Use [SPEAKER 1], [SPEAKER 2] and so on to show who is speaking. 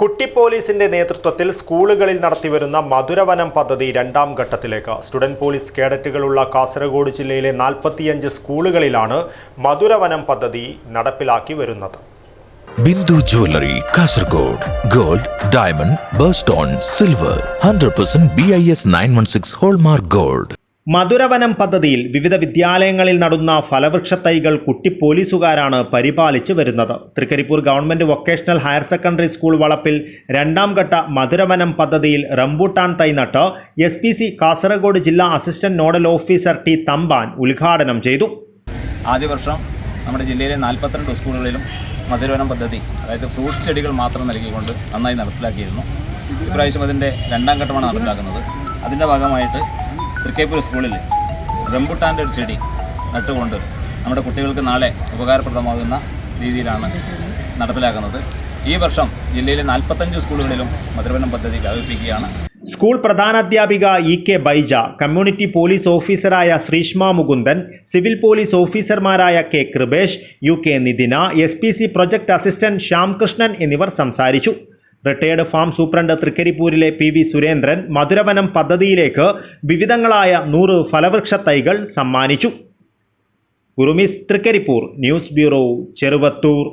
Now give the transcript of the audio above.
[SPEAKER 1] കുട്ടി പോലീസിന്റെ നേതൃത്വത്തിൽ സ്കൂളുകളിൽ നടത്തിവരുന്ന മധുരവനം പദ്ധതി രണ്ടാം ഘട്ടത്തിലേക്ക്. സ്റ്റുഡന്റ് പോലീസ് കേഡറ്റുകളുള്ള കാസർഗോഡ് ജില്ലയിലെ നാൽപ്പത്തിയഞ്ച് സ്കൂളുകളിലാണ് മധുരവനം പദ്ധതി നടപ്പിലാക്കി വരുന്നത്.
[SPEAKER 2] Bindu jewellery Kasaragod. Gold diamond birthstone silver. Hundred percent B I S nine one six hallmark gold.
[SPEAKER 1] മധുരവനം പദ്ധതിയിൽ വിവിധ വിദ്യാലയങ്ങളിൽ നടന്ന ഫലവൃക്ഷ തൈകൾ കുട്ടി പോലീസുകാരാണ് പരിപാലിച്ചു വരുന്നത്. Trikaripur government vocational higher secondary school വളപ്പിൽ രണ്ടാം ഘട്ട മധുരവനം പദ്ധതിയിൽ റംബൂട്ടാൻ തൈ നട്ട് എസ് പി സി കാസർഗോഡ് ജില്ലാ assistant nodal officer T Thampan ഉദ്ഘാടനം ചെയ്തു.
[SPEAKER 3] ആദ്യ വർഷം നമ്മുടെ ജില്ലയിലെ നാൽപ്പത്തിരണ്ട് സ്കൂളുകളിലും മധുരവനം പദ്ധതി അതായത് ഫ്രൂട്ട്സ് ചെടികൾ മാത്രം നൽകിക്കൊണ്ട് നന്നായി നടപ്പിലാക്കിയിരുന്നു. ഇപ്രാവശ്യം അതിന്റെ രണ്ടാം ഘട്ടമാണ് നടപ്പിലാക്കുന്നത്. അതിന്റെ ഭാഗമായിട്ട് തൃക്കേപ്പൂർ സ്കൂളിൽ റംബുട്ടാന്റെ ഒരു ചെടി നട്ടുകൊണ്ട് നമ്മുടെ കുട്ടികൾക്ക് നാളെ ഉപകാരപ്രദമാകുന്ന രീതിയിലാണ് നടപ്പിലാക്കുന്നത്. ഈ വർഷം ജില്ലയിലെ നാൽപ്പത്തഞ്ച് സ്കൂളുകളിലും മധുരവനം പദ്ധതി വ്യാപിപ്പിക്കുകയാണ്
[SPEAKER 1] school പ്രധാനാധ്യാപിക E K Baija community police ഓഫീസറായ ശ്രീഷ്മ മുകുന്ദൻ സിവിൽ പോലീസ് ഓഫീസർമാരായ K Krupesh U K Nithina S P C project assistant Shyamkrishnan എന്നിവർ സംസാരിച്ചു. റിട്ടയേർഡ് ഫാം സൂപ്രണ്ട് തൃക്കരിപ്പൂരിലെ പി വി സുരേന്ദ്രൻ മധുരവനം പദ്ധതിയിലേക്ക് വിവിധങ്ങളായ നൂറ് ഫലവൃക്ഷ തൈകൾ സമ്മാനിച്ചു. ഗുരുമിസ് തൃക്കരിപ്പൂർ ന്യൂസ് ബ്യൂറോ ചെറുവത്തൂർ.